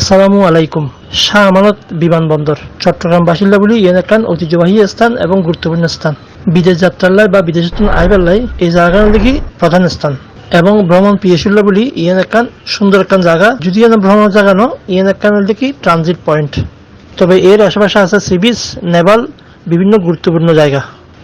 আসসালামু আলাইকুম। শাহ আমানত বিমানবন্দর চট্টগ্রাম বাসিন্দা বলি ইয়েন একখান ঐতিহ্যবাহী স্থান এবং গুরুত্বপূর্ণ স্থান। বিদেশ যাত্রার লাই বা বিদেশ আইবার লাই এই জায়গার দেখি প্রধান স্থান। এবং ভ্রমণ পিয়েছিল বলি ইয়েন একখান সুন্দর একখান জায়গা যদি ভ্রমণ জায়গা ন ইয়েন একখান দেখি ট্রানজিট পয়েন্ট তবে এর আশেপাশে আছে সি বিচ বিভিন্ন গুরুত্বপূর্ণ জায়গা।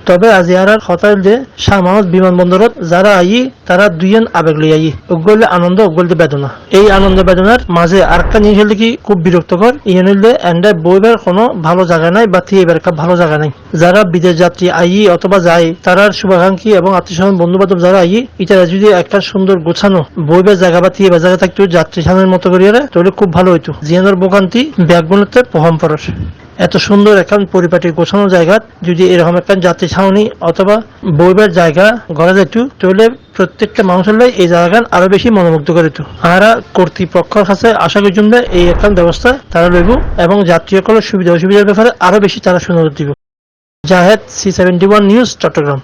তবে আজি আর হতাইল যে সামানত বিমানবন্দরত যারা আই তারা দুইজন আবেগ লই আই উগলে আনন্দ উগলে বেদনা। এই আনন্দ, বেদনার মাঝে আর একটা জিনিস হলে কি, খুব বিরক্তকর। ইয়ে হইলে এন্ডে বইবার কোনো ভালো জায়গা নাই বা থিয়েবার ভালো জায়গা নাই। যারা বিদেশ যাত্রী আই অথবা যায়, তারার শুভাকাঙ্ক্ষী এবং আত্মীয় বন্ধু বান্ধব যারা আই ইতারা যদি একটা সুন্দর গোছানো বইবার জায়গা বা থিয়েবার জায়গা থাকতো যাত্রী সামনের মতো করিয়া তাহলে খুব ভালো হইতো। জিয়ানোর বোকান্তি ব্যাগগুলোতে প্রহম পড়ে এত সুন্দর একখান পরিপাটি গোছানো জায়গা, যদি এরকম একটা যাত্রী ছাউনি অথবা বইবার জায়গা গড়া যেত তাহলে প্রত্যেকটা মানুষের এই জায়গা আরও বেশি মনোমুগ্ধ করে আমরা কর্তৃপক্ষের কাছে আশা যে এই একখান ব্যবস্থা তারা লইব এবং যাত্রীসকলের সুবিধা অসুবিধার ব্যাপারে আরও বেশি তারা সুন্দর দিব। Zahed, C seventy one news, Chattogram.